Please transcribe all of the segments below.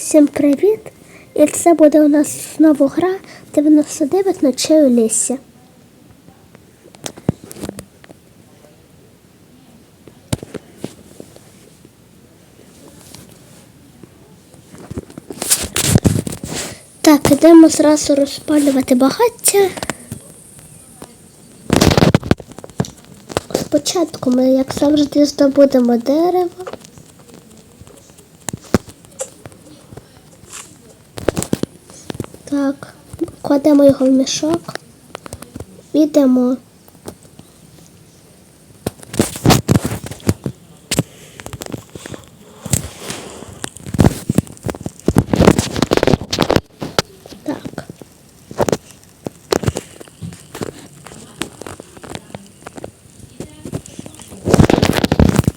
Всім привіт! І це буде у нас знову гра 99 ночей у лісі. Так, ідемо зразу розпалювати багаття. Спочатку ми, як завжди, здобудемо дерево. Так, кладемо його в мішок. Ідемо. Так.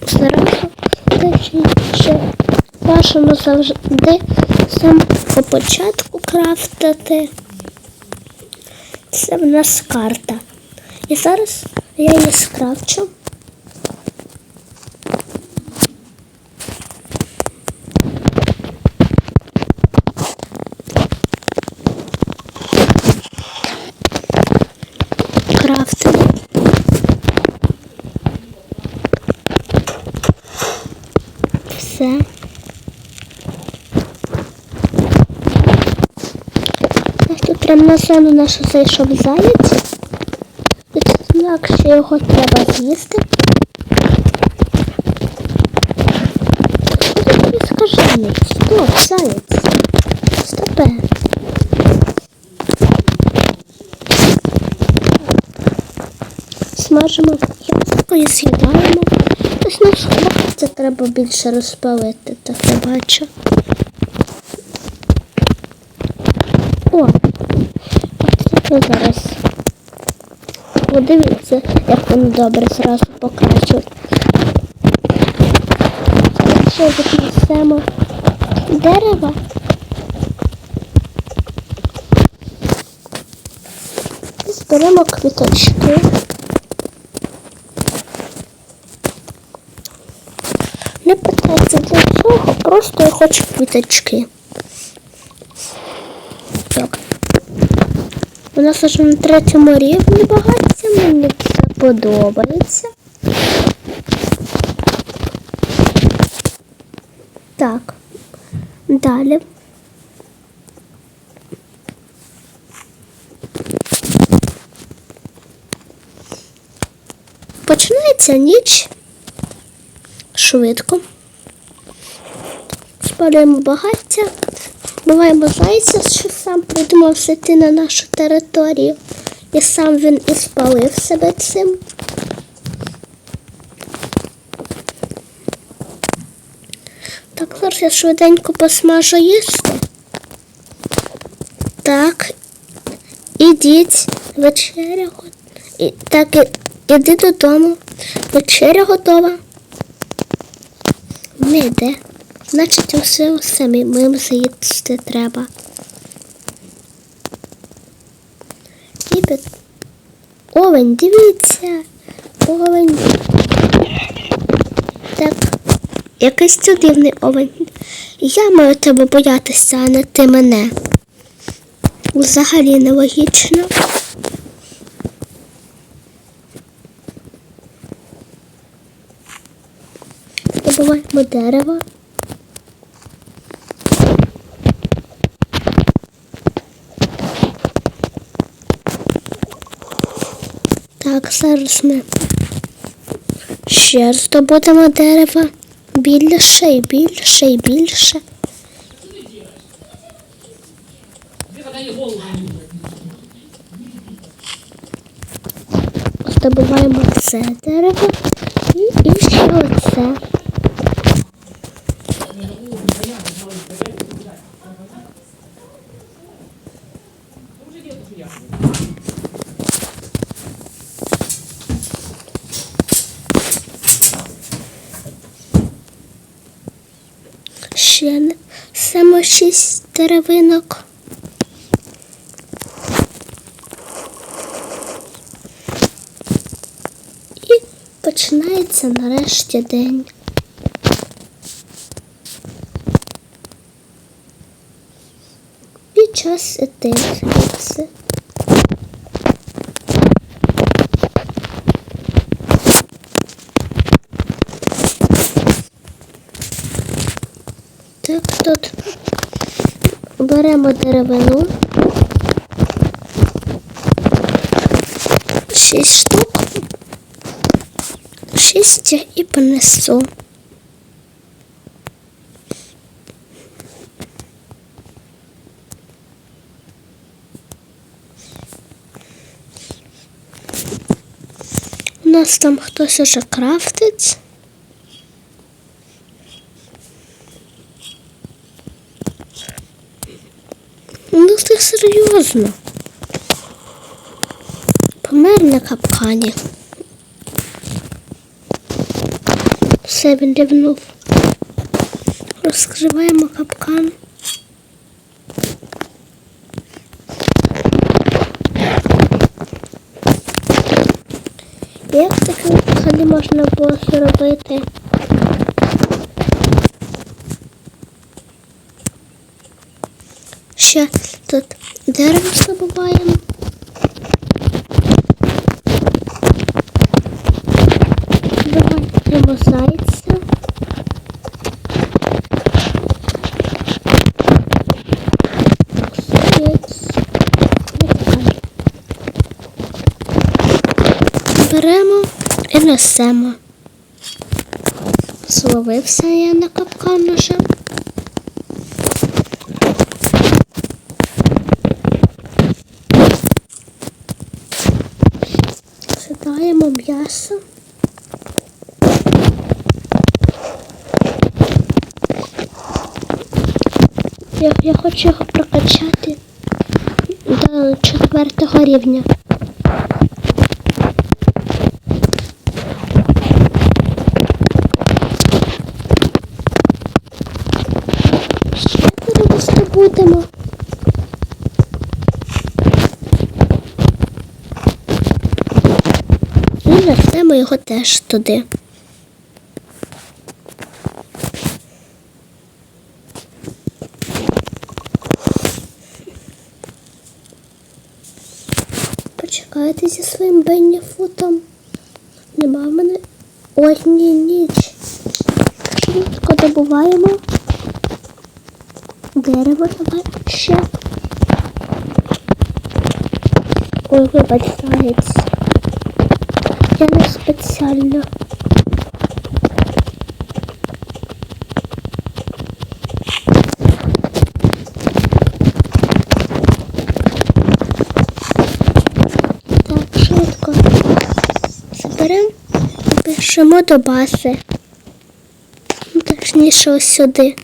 Зразу точніше бажано завжди сам по початку крафтити. Це в нас карта. І зараз я її скрафчу. Крафтимо. Все. Ось тут на нашу зайшов заєць. Інакше його треба з'їсти. Що скажений? Стоп, заєць. Стопе. Смажимо яблуко і з'їдаємо. Ось наш це треба більше розпалити, так я бачу. О, от зараз. Подивіться, як воно добре зразу покращує. Якщо віднесемо дерева. Зберемо квіточки. Не питайте для чого, просто я хочу квіточки. Так. У нас вже на третьому рівні багаття, мені це подобається. Так, далі. Починається ніч швидко. Спалюємо багаття. Буваємо зайця, що сам придумав зайти на нашу територію. І сам він і спалив себе цим. Так, зараз я швиденько посмажу їсти. Так. Ідіть, вечеря. І, так, іди додому. Вечеря готова. Не йде. Значить, усе самі мим заїсти треба. І. Овень, дивіться. Овень. Так. Якийсь дивний овень. Я маю тебе боятися, а не ти мене. Взагалі нелогічно. Добуваємо дерево. Так, зараз ми ще здобудемо дерева більше і більше і більше. Здобуваємо це дерево і, і ще оце. Ще не саме шість деревинок. І починається нарешті день. час іти. Так, тут беремо деревину. Шість штук. Шість і понесу. У нас там хтось уже крафтить. Ну ти серйозно. Помер на капкані. Все він рівнув. Розкриваємо капкан. Як таке взагалі можна було зробити? Ще тут дерево здобуваємо. Давай зайця. Заєць. Беремо і несемо. Зловився я на капкан уже. Сідаємо м'ясо. Я, я хочу його прокачати до четвертого рівня. Ще перевести будемо. І несемо його теж туди. Почекайте зі своїм бенніфутом. Нема в мене. Ой, ні, ніч. Швидко добуваємо. Дерево давай ще. Ой, вибач, заяць. Я не спеціально. Так, швидко. Заберемо пишемо до бази. Ну, Точніше ось сюди.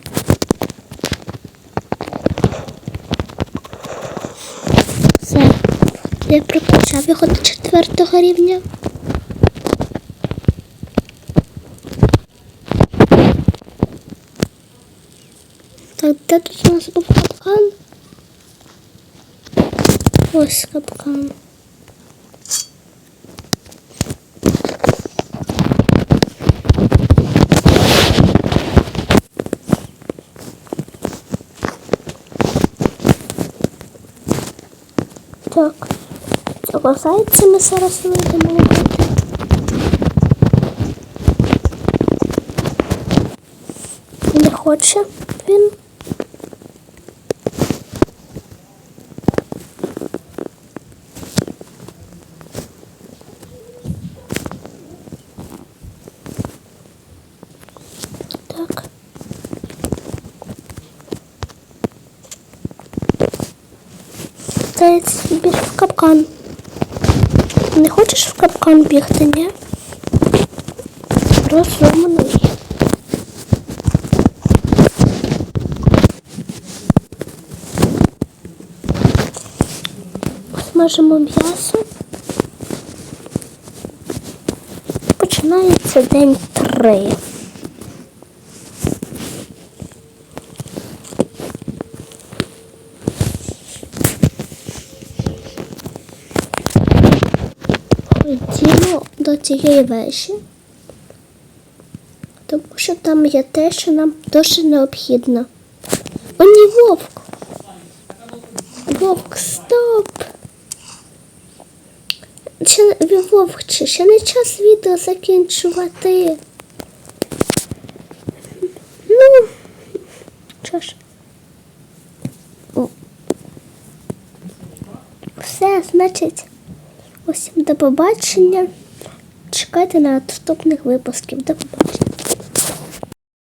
Все. Я прокачав його до четвертого рівня. Так, де тут у нас був капкан? Ось капкан. Так, цього зайця ми зараз вийдемо ловити. Не хоче він. Так. Заяць, в капкан. Не хочеш в капкан бігти, ні? Розумний. Смажимо м'ясо. Починається день три. До цієї вежі, тому що там є те, що нам дуже необхідно. О, ні, вовк. Вовк, стоп. Чи Вовче, ще не час відео закінчувати. Ну, що ж. Все, значить, усім до побачення. Чекайте на наступних випусків. До побачення.